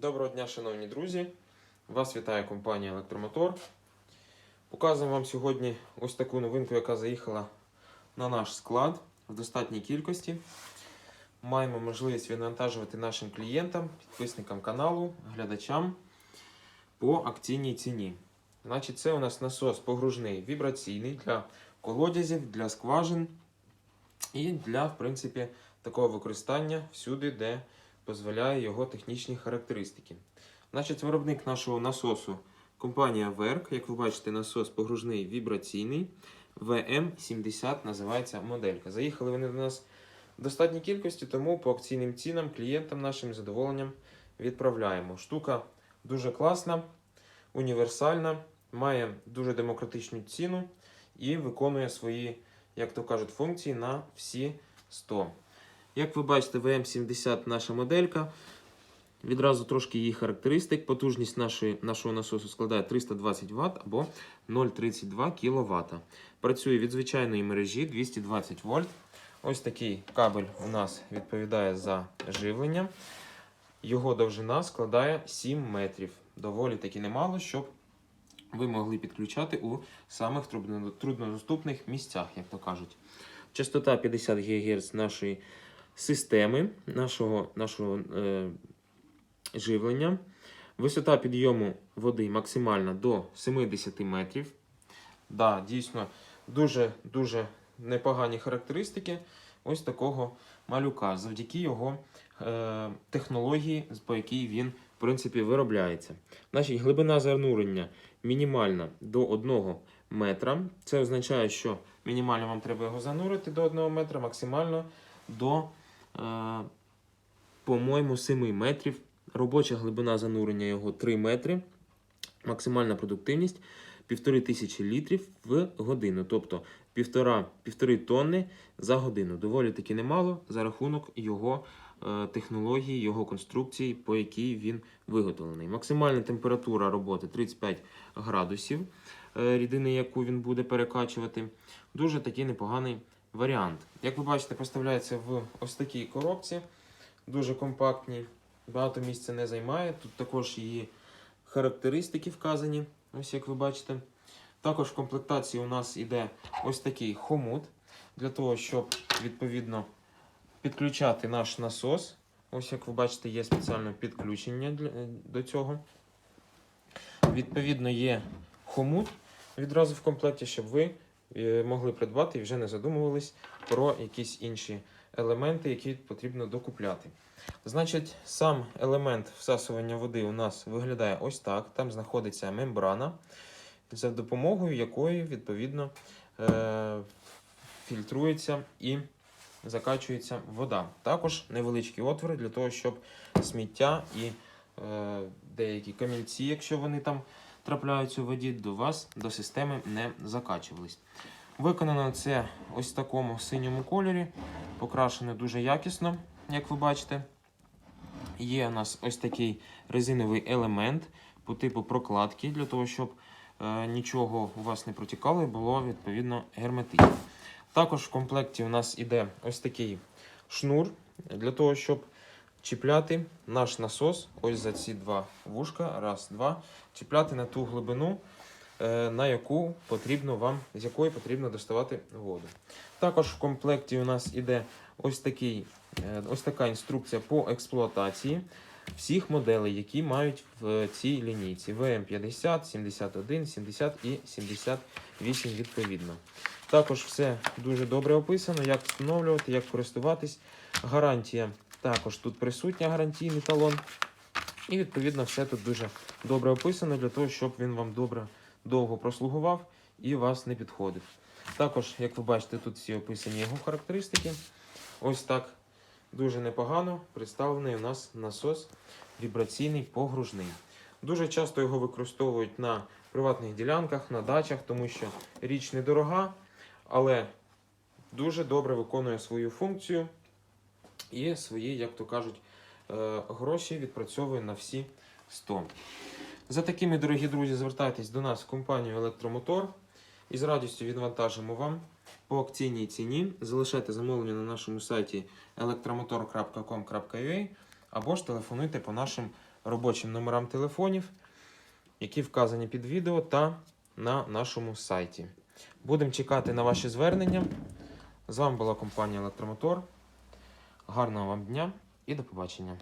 Доброго дня, шановні друзі! Вас вітає компанія Електромотор. Показуємо вам сьогодні ось таку новинку, яка заїхала на наш склад в достатній кількості. Маємо можливість відвантажувати нашим клієнтам, підписникам каналу, глядачам по акційній ціні. Значить, це у нас насос погружний вібраційний для колодязів, для скважин і для, в принципі, такого використання всюди, де дозволяє його технічні характеристики. Значить, виробник нашого насосу компанія Верк. Як ви бачите, насос погружний вібраційний. VM70 називається моделька. Заїхали вони до нас в достатній кількості, тому по акційним цінам клієнтам нашим задоволенням відправляємо. Штука дуже класна, універсальна, має дуже демократичну ціну і виконує свої, як то кажуть, функції на всі 100. Як ви бачите, VM70 наша моделька. Відразу трошки її характеристик. Потужність нашої, нашого насосу складає 320 Вт або 0,32 кВт. Працює від звичайної мережі 220 вольт. Ось такий кабель у нас відповідає за живлення. Його довжина складає 7 метрів. Доволі таки немало, щоб ви могли підключати у самих труднодоступних місцях, як то кажуть. Частота 50 ГГц нашої системи, нашого, нашого е, живлення. Висота підйому води максимальна до 70 метрів. Да, дійсно, дуже-дуже непогані характеристики ось такого малюка, завдяки його е, технології, по якій він в принципі виробляється. Значить, глибина занурення мінімальна до 1 метра. Це означає, що мінімально вам треба його занурити до 1 метра, максимально до, е, по-моєму, 7 метрів. Робоча глибина занурення його 3 метри. Максимальна продуктивність 1500 літрів в годину, тобто 1,5 тонни за годину. Доволі таки немало за рахунок його е, технології, його конструкції, по якій він виготовлений. Максимальна температура роботи 35 градусів е, рідини, яку він буде перекачувати. Дуже такий непоганий варіант. Як ви бачите, поставляється в ось такій коробці, дуже компактній, багато місця не займає. Тут також її характеристики вказані, ось як ви бачите. Також в комплектації у нас йде ось такий хомут для того, щоб відповідно підключати наш насос. Ось як ви бачите, є спеціальне підключення для, е, до цього. Відповідно, є хомут відразу в комплекті, щоб ви могли придбати і вже не задумувались про якісь інші елементи, які потрібно докупляти. Значить, сам елемент всасування води у нас виглядає ось так. Там знаходиться мембрана, за допомогою якої, відповідно, е- фільтрується і закачується вода. Також невеличкі отвори для того, щоб сміття і е- деякі камінці, якщо вони там трапляються у воді, до вас, до системи не закачувались. Виконано це ось в такому синьому кольорі, покрашено дуже якісно, як ви бачите. Є у нас ось такий резиновий елемент по типу прокладки, для того, щоб е, нічого у вас не протікало і було відповідно герметично. Також в комплекті у нас іде ось такий шнур для того, щоб чіпляти наш насос ось за ці два вушка, раз, два, чіпляти на ту глибину, е, на яку потрібно вам, з якої потрібно доставати воду. Також в комплекті у нас іде ось, такий, е, ось така інструкція по експлуатації всіх моделей, які мають в цій лінійці VM50, 71, 70 і 78 відповідно. Також все дуже добре описано, як встановлювати, як користуватись. Гарантія також тут присутня, гарантійний талон. І відповідно все тут дуже добре описано для того, щоб він вам добре довго прослугував і вас не підходив. Також, як ви бачите, тут всі описані його характеристики. Ось так дуже непогано представлений у нас насос вібраційний погружний. Дуже часто його використовують на приватних ділянках, на дачах, тому що річ недорога, але дуже добре виконує свою функцію і свої, як то кажуть, е, гроші відпрацьовує на всі 100. За такими, дорогі друзі, звертайтесь до нас в компанію Електромотор і з радістю відвантажимо вам по акційній ціні. Залишайте замовлення на нашому сайті elektromotor.com.ua або ж телефонуйте по нашим робочим номерам телефонів, які вказані під відео та на нашому сайті. Будемо чекати на ваші звернення. З вами була компанія Електромотор. Гарного вам дня і до побачення.